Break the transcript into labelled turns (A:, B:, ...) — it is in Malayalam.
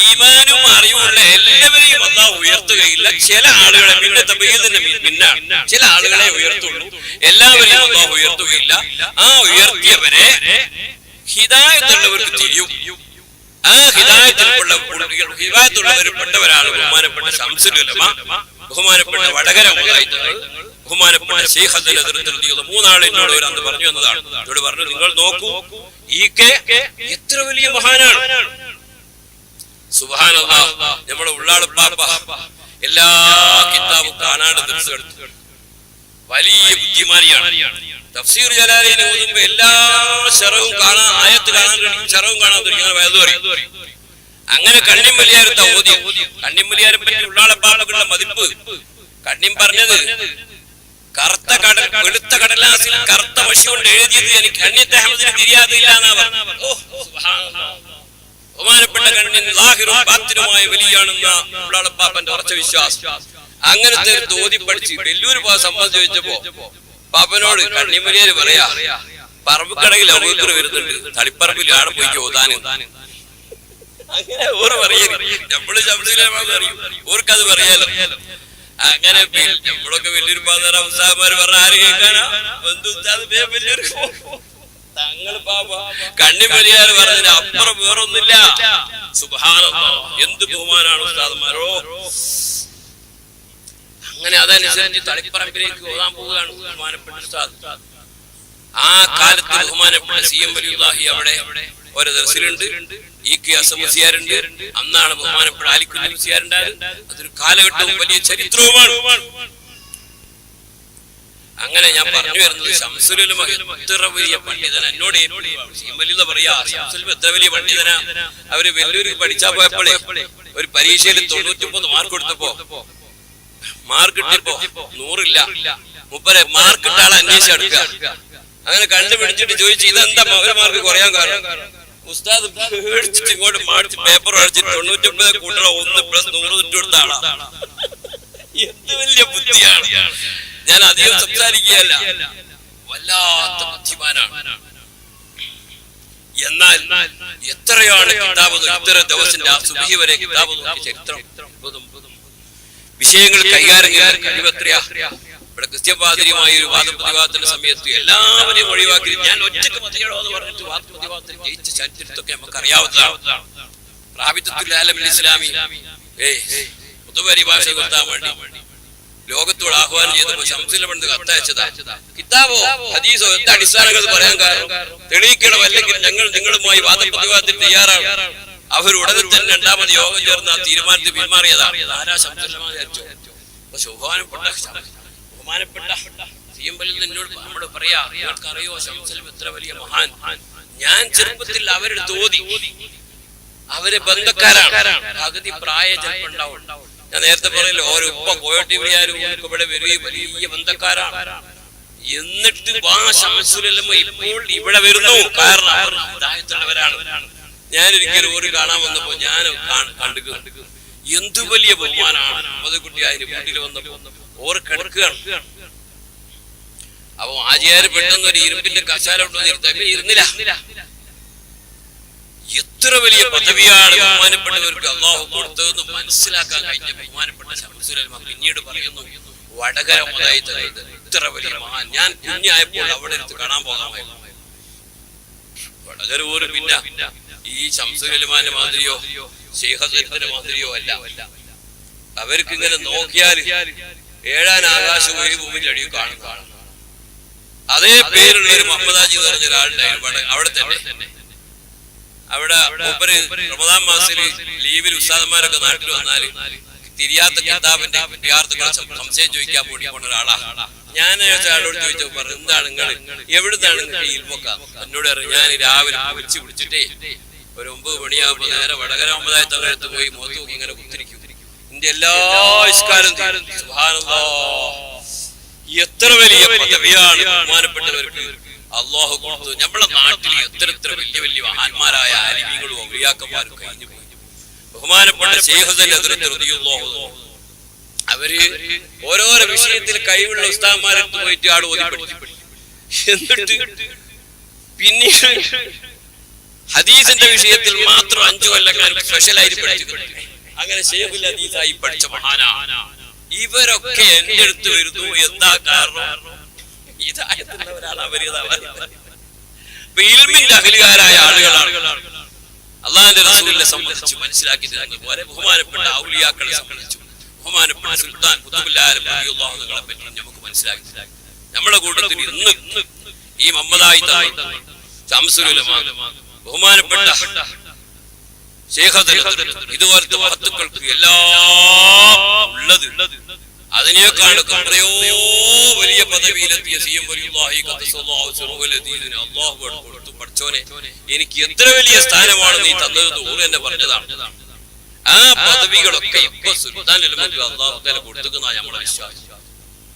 A: ഈമാനും അറിവുള്ള എല്ലാവരെയും അള്ളാഹു ഉയർത്തുകയില്ല. ചില ആളുകളെ പിന്നെ തബീദിന്റെ പിന്നാണ് ചില ആളുകളെ ഉയർത്തുള്ളൂ. എല്ലാവരെയും അള്ളാഹു ഉയർത്തുകയില്ല. ആ ഉയർത്തിയവരെ ഹിതായത്തുള്ളവർക്ക് ചെയ്യും. ആ ഹിദായത്തിലുള്ള ഹിദായത്തുള്ളവരിൽപ്പെട്ടവരാണ് ബഹുമാനപ്പെട്ട ശംസുലുലമ ബഹുമാനപ്പെട്ട വടകര മുതായിത്തങ്ങൾ ബഹുമാനപ്പെട്ട ശേഖത്തിൽ എതിർത്തിരുത്തിയത് മൂന്നാൾ എന്നോട് ഒരു അന്ന് പറഞ്ഞു എന്നതാണ്. എന്നോട് പറഞ്ഞു നിങ്ങൾ നോക്കൂ ഈ കെ എത്ര വലിയ മഹാനാണ്. സുബാനല്ലാ നമ്മുടെ പാപ്പ. എല്ലാ കിതാബും കാണാണ്ട് എടുത്തു വലിയ ബുദ്ധിമാനിയാണ്. തഫ്സീർ ജലാലിനെ ഓതുമ്പോ എല്ലാ ശരവും കാണാൻ ആയത്ത് കാണാൻ കഴിയും ശരവും കാണാൻ തുടങ്ങി വയത് പറയും അങ്ങനെ കണ്ണിം വലിയാരത്ത ഓതി കണ്ണിം വലിയാരെ പറ്റി ഉള്ളാളപ്പാപ്പക്കുള്ള മതിപ്പ്. കണ്ണിം പറഞ്ഞത് കറുത്ത കടൽ വെളുത്ത കടലാസിൽ കറുത്ത പശു കൊണ്ട് എഴുതിയത് എനിക്ക് കണ്ണിത്തെ അഹമ്മദിന് തിരിയാതില്ല എന്നാ പറഞ്ഞു. ബഹുമാനപ്പെട്ട കണ്ണിൻ ലാഹിറും ബാത്തിനുമായ വലിയാണെന്ന ഉള്ളാളപ്പാപ്പന്റെ ഉറച്ച വിശ്വാസം. അങ്ങനത്തെ ഒരു തോതി പഠിച്ച് വെല്ലൂർ പോകാൻ സംബന്ധിച്ച് ചോദിച്ചപ്പോ പാപ്പനോട് കണ്ണിമലിയാര് പറയാ പറമ്പുക്കടയിൽ ഔദ്യർ വരുന്നുണ്ട്. തളിപ്പറമ്പിൽ ആടെ പോയി ചോദാന്. അങ്ങനെ ഓറ് പറയരുത് നമ്മൾ ശബ്ദം അറിയും ഓർക്കത് പറയാലോ. അങ്ങനെ നമ്മളൊക്കെ വലിയൊരു പാതാര ഉത്സാഹമാര് പറഞ്ഞ ആര് കേൾക്കാനാ? ബന്ധു വലിയൊരു തങ്ങൾ പാപ കണ്ണിമലിയാർ പറഞ്ഞതിന് അപ്പുറം വേറൊന്നില്ല എന്ത് ബഹുമാനാണ് ഉസ്താദന്മാരോ? അങ്ങനെ അതനുസരിച്ച് തളിപ്പറമ്പിലേക്ക് ഓടാൻ പോവുകയാണ് ബഹുമാനപ്പെട്ട ഉസ്താദ്. ആ കാലത്ത് ബഹുമാനപ്പെട്ട സി എം വലിയുല്ലാഹി അവിടെ ഒരു ദർശനുണ്ട് ഇ കെ അസമുസിയാരുണ്ട് അന്നാണ് ബഹുമാനപ്പെട്ട ആലിക്കുഞ്ഞി മുസിയാരുണ്ടായത് അതൊരു കാലഘട്ടവും വലിയ ചരിത്രവുമാണ്. അങ്ങനെ ഞാൻ പറഞ്ഞു വരുന്നത് ശംസുലുലമ എത്ര വലിയ പണ്ഡിതൻ എന്നോട് സി പറയാ ശംസുലും എത്ര വലിയ പണ്ഡിതന. അവർ വലിയൊരു പഠിച്ചാ പോയപ്പോഴേ ഒരു പരീക്ഷയിൽ തൊണ്ണൂറ്റി മാർക്ക് കൊടുത്തപ്പോ മാർക്ക് ഇട്ടിപ്പോ നൂറില്ല. മുപ്പരെ മാർക്ക് ഇട്ട അന്വേഷിച്ച് എടുക്ക അങ്ങനെ കണ്ടുപിടിച്ചിട്ട് ചോദിച്ചു ഇതെന്താ ഒരു മാർക്ക് കുറയാൻ കാരണം? ഉസ്താദ് പേടിച്ചിട്ട് ഇങ്ങോട്ട് മാടിച്ച് പേപ്പർ അടിച്ചിട്ട് തൊണ്ണൂറ്റൊമ്പത് കൂട്ടണം ഒന്ന് പ്ലസ് നൂറ് ഇട്ട് ആളാണ് ആളാ. എന്ത് വലിയ ബുദ്ധിയാണ്. ഞാൻ അധികം സംസാരിക്കുകയല്ല. വല്ലാത്ത ബുദ്ധിമാനാണ്. എന്നാൽ എത്രയാണ് കിതാബ് നോ- ഇത്ര ആ സുബഹി വരെ കിതാബ് നോക്കി ചരിത്രം വിഷയങ്ങൾ കൈകാര്യം ചെയ്യാൻ കഴിവത്രയാ. ഇവിടെ കൃത്യപാതിരിയുമായി ഒരു വാദപ്രതിവാദത്തിന്റെ സമയത്ത് എല്ലാവരെയും ഒഴിവാക്കി ഞാൻ ഒറ്റയ്ക്ക് മതിയടോ എന്ന് പറഞ്ഞിട്ട് വാദപ്രതിവാദത്തിൽ ജയിച്ച ചരിത്രത്തൊക്കെ നമുക്ക് അറിയാവുന്നതാണ്. ആലമിൽ ഇസ്ലാമി. ഏയ്. പുതുപരിഭാഷ നിർത്താൻ വേണ്ടി ലോകത്തോട് ആഹ്വാനം ചെയ്തപ്പോ ശംസിലെ പണ്ട് കത്തയച്ചതാ. കിതാബോ ഹദീസോ എന്ത് അടിസ്ഥാനങ്ങൾ പറയാൻ കാരണം തെളിയിക്കണം അല്ലെങ്കിൽ ഞങ്ങൾ നിങ്ങളുമായി വാദപ്രതിവാദത്തിൽ തയ്യാറാണ്. അവർ ഉടനെ തന്നെ രണ്ടാമത് യോഗം ചേർന്ന് ആ തീരുമാനത്തിൽ പിന്മാറിയതാ. ആരാ ശംസുലമ വിചാരിച്ചോ? അപ്പൊ ബഹുമാനപ്പെട്ട ബഹുമാനപ്പെട്ട സി എം വലിയ എന്നോട് നമ്മൾ പറയാ അറിയോ ശംസുലം എത്ര വലിയ മഹാൻ? ഞാൻ ചെറുപ്പത്തിൽ അവരുടെ തോതി. അവരെ ബന്ധക്കാരാണ്. പകുതി പ്രായ ചിലപ്പോ ഉണ്ടാവും. ഞാൻ നേരത്തെ പറയല്ലോ ഓരോ ഉപ്പ വിളിയാരും ഇവിടെ വരികയും വലിയ ബന്ധക്കാരാണ്. എന്നിട്ട് ഇപ്പോൾ ഇവിടെ വരുന്നു. കാരണം അവർ ഹിദായത്തുള്ളവരാണ് ഞാൻ ഒരിക്കലും ഒരു കാണാൻ വന്നപ്പോ ഞാൻ കണ്ടു എന്തു വലിയ ബഹുമാനാണ്. മുതൽക്കുട്ടി അതിന് വീട്ടിൽ വന്നപ്പോ ഓർ കിടക്കുകയാണ് അപ്പൊ ആചാര്യ പെട്ടെന്ന് ഒരു ഇരുമ്പിന്റെ കശാല കൊണ്ടുവന്ന് ഇരുന്നില്ല. എത്ര വലിയ പദവിയാണ് ബഹുമാനപ്പെട്ടവർക്ക് അള്ളാഹു കൊടുത്തതെന്ന് മനസ്സിലാക്കാൻ കഴിഞ്ഞ ബഹുമാനപ്പെട്ട ശംസുലമ പിന്നീട് പറയുന്നു വടകര മുതലായി തരുന്നത് ഇത്ര വലിയ മഹാൻ? ഞാൻ കുഞ്ഞായപ്പോൾ അവിടെ എടുത്ത് കാണാൻ പോകാമായിരുന്നു വടകര പോലും പിന്നെ ഈ ശംസുലമാന്റെ മാതിരിയോ ശേഖത്തിന്റെ മാതിരിയോ അല്ല. അവർക്ക് ഇങ്ങനെ നോക്കിയാൽ ഏഴാൻ ആകാശവും ഒരു ഭൂമിന്റെ അടിയും കാണും കാണും അതേ പേരുള്ള ഒരു എന്ന് പറഞ്ഞ ഒരാളുണ്ടായിരുന്നു അവിടെ തന്നെ. അവിടെ മൂപ്പര് റമദാൻ മാസത്തിൽ ലീവിൽ ഉസ്താദന്മാരൊക്കെ നാട്ടിൽ വന്നാൽ തിരിയാത്ത കിതാബിന്റെ വിദ്യാർത്ഥികളെ സംശയം ചോദിക്കാൻ വേണ്ടി പോണ ഒരാളാ. ഞാൻ ആളോട് ചോദിച്ചു പറഞ്ഞു എന്താണ് നിങ്ങൾ എവിടുന്നാണ് എന്നോട് ഞാൻ രാവിലെ വിളിച്ചു വിളിച്ചിട്ടേ ഒരു ഒമ്പത് മണിയാകുമ്പോ നേരെ വടകര ഒമ്പതായി പോയി മുഖത്ത് നോക്കി ഇങ്ങനെ കുത്തിരിക്കും. എന്റെ എല്ലാ. എത്ര വലിയ പദവിയാണ് ബഹുമാനപ്പെട്ടവർക്ക്. അള്ളാഹു കൊടുത്തു. നമ്മളെ നാട്ടിൽ എത്ര എത്ര വലിയ വലിയ മഹാന്മാരായ അലിമികളും ഔലിയാക്കന്മാരും കഴിഞ്ഞു പോയി. ബഹുമാനപ്പെട്ട അവർ ഓരോരോ വിഷയത്തിൽ കഴിവുള്ള ഉസ്താന്മാരെടുത്ത് പോയിട്ട് ആട് ഓതി പഠിച്ചു എന്നിട്ട് പിന്നീട് ഹദീസിന്റെ വിഷയത്തിൽ മാത്രം അഞ്ചു കൊല്ലക്കാർ സ്പെഷ്യലായിട്ട് പഠിച്ചിട്ടുണ്ട്. അങ്ങനെ ഷെയ്ഖുൽ ഹദീസായി പഠിച്ച മഹാനാ ഇവരൊക്കെ എന്റെ അടുത്ത് വരുന്നു. എന്താ കാരണം? ഇതായതുള്ളവരാണ് അവർ. ഇൽമിന്റെ അഖിലുകാരായ ആളുകളാണ് അള്ളാഹിന്റെ റസൂലിനെ സംബന്ധിച്ച് മനസ്സിലാക്കി തരുന്നത് പോലെ ബഹുമാനപ്പെട്ട ഔലിയാക്കളെ സംബന്ധിച്ചു ബഹുമാനപ്പെട്ട സുൽത്താൻ കുത്തുബുല്ലാഹികളെ പറ്റി നമുക്ക് മനസ്സിലാക്കി. നമ്മുടെ കൂട്ടത്തിൽ ഇന്ന് ഈ മമ്മദായി ബഹുമാനപ്പെട്ട ഇതുപോലത്തെ വസ്തുക്കൾക്ക് എല്ലാം ഉള്ളത് അതിനേക്കാൾ വലിയ പഠിച്ചോനെ എനിക്ക് എത്ര വലിയ സ്ഥാനമാണ് നീ തന്നത് എന്നെ പറഞ്ഞതാണ്. ആ പദവികളൊക്കെ ഇപ്പൊ സുൽത്താൻ അള്ളാഹു കൊടുത്തുന്ന നമ്മളെ വിശ്വാസം.